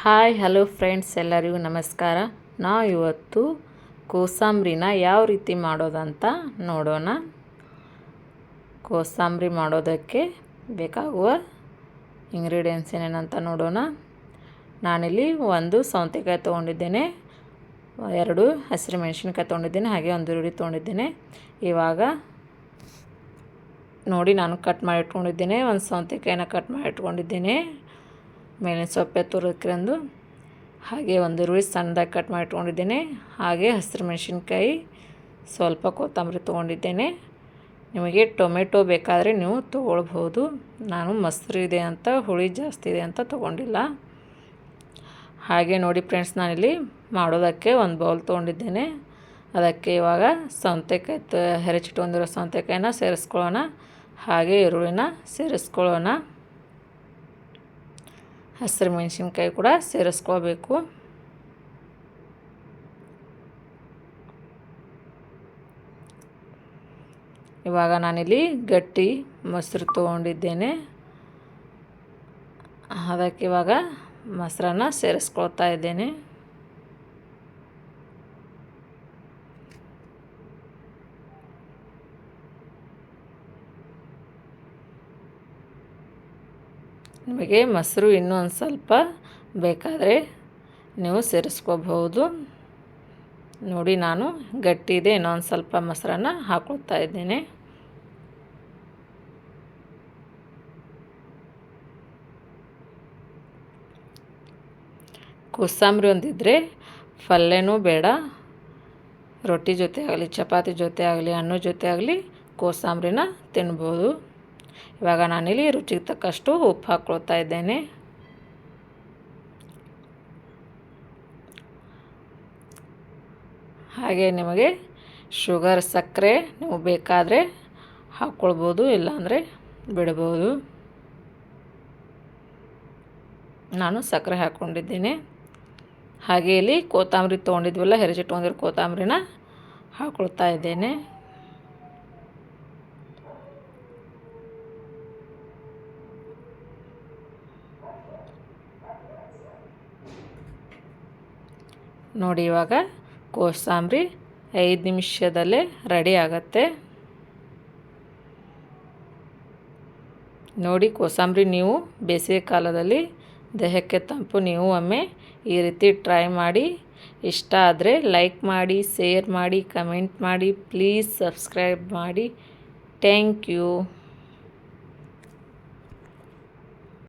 Hi, hello friends, ಎಲ್ಲರಿಗೂ ನಮಸ್ಕಾರ. ನಾವು ಇವತ್ತು ಕೋಸಂಬರಿನ ಯಾವ ರೀತಿ ಮಾಡೋದಂತ ನೋಡೋಣ. ಕೋಸಂಬರಿ ಮಾಡೋದಕ್ಕೆ ಬೇಕಾಗುವ ಇಂಗ್ರೀಡಿಯೆಂಟ್ಸ್ ಏನೇನಂತ ನೋಡೋಣ. ನಾನಿಲ್ಲಿ ಒಂದು ಸೌತೆಕಾಯಿ ತೊಗೊಂಡಿದ್ದೇನೆ, ಎರಡು ಹಸಿರು ಮೆಣಸಿನ್ಕಾಯಿ ತೊಗೊಂಡಿದ್ದೇನೆ, ಹಾಗೆ ಒಂದು ಈರುಳ್ಳಿ ತೊಗೊಂಡಿದ್ದೇನೆ. ಇವಾಗ ನೋಡಿ ನಾನು ಕಟ್ ಮಾಡಿ ಇಟ್ಕೊಂಡಿದ್ದೇನೆ, ಒಂದು ಸೌತೆಕಾಯಿನ ಕಟ್ ಮಾಡಿ ಇಟ್ಕೊಂಡಿದ್ದೇನೆ. ಮೇಲಿನ ಸೊಪ್ಪೆ ತುರಿಕ್ರಂದು ಹಾಗೆ ಒಂದು ಈರುಳ್ಳಿ ಸಣ್ಣದಾಗಿ ಕಟ್ ಮಾಡಿ ಇಟ್ಕೊಂಡಿದ್ದೇನೆ ಹಾಗೆ ಹಸಿರು ಮೆಣಸಿನ್ಕಾಯಿ ಸ್ವಲ್ಪ ಕೊತ್ತಂಬರಿ ತೊಗೊಂಡಿದ್ದೇನೆ. ನಿಮಗೆ ಟೊಮೆಟೊ ಬೇಕಾದರೆ ನೀವು ತೊಗೊಳ್ಬೋದು. ನಾನು ಮೊಸರು ಇದೆ ಅಂತ, ಹುಳಿ ಜಾಸ್ತಿ ಇದೆ ಅಂತ ತೊಗೊಂಡಿಲ್ಲ. ಹಾಗೆ ನೋಡಿ ಫ್ರೆಂಡ್ಸ್, ನಾನಿಲ್ಲಿ ಮಾಡೋದಕ್ಕೆ ಒಂದು ಬೌಲ್ ತೊಗೊಂಡಿದ್ದೇನೆ. ಅದಕ್ಕೆ ಇವಾಗ ಸೌತೆಕಾಯಿ ಹೆರಚಿಟ್ಕೊಂಡಿರೋ ಸೌತೆಕಾಯಿನ ಸೇರಿಸ್ಕೊಳ್ಳೋಣ. ಹಾಗೆ ಈರುಳ್ಳಿನ ಸೇರಿಸ್ಕೊಳ್ಳೋಣ. ಹಸಿರು ಮೆಣಸಿನ್ಕಾಯಿ ಕೂಡ ಸೇರಿಸ್ಕೋಬೇಕು. ಇವಾಗ ನಾನಿಲ್ಲಿ ಗಟ್ಟಿ ಮೊಸರು ತೊಗೊಂಡಿದ್ದೇನೆ. ಅದಕ್ಕೆ ಇವಾಗ ಮೊಸರನ್ನ ಸೇರಿಸ್ಕೊಳ್ತಾ ಇದ್ದೇನೆ. ನಿಮಗೆ ಮೊಸರು ಇನ್ನೂ ಒಂದು ಸ್ವಲ್ಪ ಬೇಕಾದರೆ ನೀವು ಸೇರಿಸ್ಕೋಬಹುದು. ನೋಡಿ ನಾನು ಗಟ್ಟಿ ಇದೆ ಇನ್ನೊಂದು ಸ್ವಲ್ಪ ಮೊಸರನ್ನು ಹಾಕೊಳ್ತಾ ಇದ್ದೇನೆ. ಕೋಸಂಬರಿ ಒಂದಿದ್ದರೆ ಪಲ್ಯನೂ ಬೇಡ. ರೊಟ್ಟಿ ಜೊತೆ ಆಗಲಿ, ಚಪಾತಿ ಜೊತೆ ಆಗಲಿ ಅನ್ನ ಜೊತೆ ಆಗಲಿ ಕೋಸಾಂಬ್ರಿನ ತಿನ್ಬೋದು. ಇವಾಗ ನಾನಿಲ್ಲಿ ರುಚಿಗೆ ತಕ್ಕಷ್ಟು ಉಪ್ಪು ಹಾಕ್ಕೊಳ್ತಾ ಇದ್ದೇನೆ. ಹಾಗೆ ನಿಮಗೆ ಶುಗರ್, ಸಕ್ಕರೆ ನೀವು ಬೇಕಾದರೆ ಹಾಕ್ಕೊಳ್ಬೋದು, ಇಲ್ಲಾಂದರೆ ಬಿಡ್ಬೋದು. ನಾನು ಸಕ್ಕರೆ ಹಾಕ್ಕೊಂಡಿದ್ದೀನಿ. ಹಾಗೆ ಇಲ್ಲಿ ಕೊತ್ತಂಬರಿ ತೊಗೊಂಡಿದ್ವಲ್ಲ ಹೆರಚಿಟ್ಕೊಂಡಿರೋ ಕೊತ್ತಂಬರಿನ ಹಾಕ್ಕೊಳ್ತಾ ಇದ್ದೇನೆ. ನೋಡಿ ಇವಾಗ ಕೋಸಂಬರಿ ಐದು ನಿಮಿಷದಲ್ಲೇ ರೆಡಿ ಆಗುತ್ತೆ. ನೋಡಿ ಕೋಸಂಬರಿ ನೀವು ಬೇಸಿಗೆ ಕಾಲದಲ್ಲಿ ದೇಹಕ್ಕೆ ತಂಪು, ನೀವು ಒಮ್ಮೆ ಈ ರೀತಿ ಟ್ರೈ ಮಾಡಿ. ಇಷ್ಟ ಆದರೆ ಲೈಕ್ ಮಾಡಿ, ಶೇರ್ ಮಾಡಿ, ಕಮೆಂಟ್ ಮಾಡಿ, ಪ್ಲೀಸ್ ಸಬ್ಸ್ಕ್ರೈಬ್ ಮಾಡಿ. Thank you.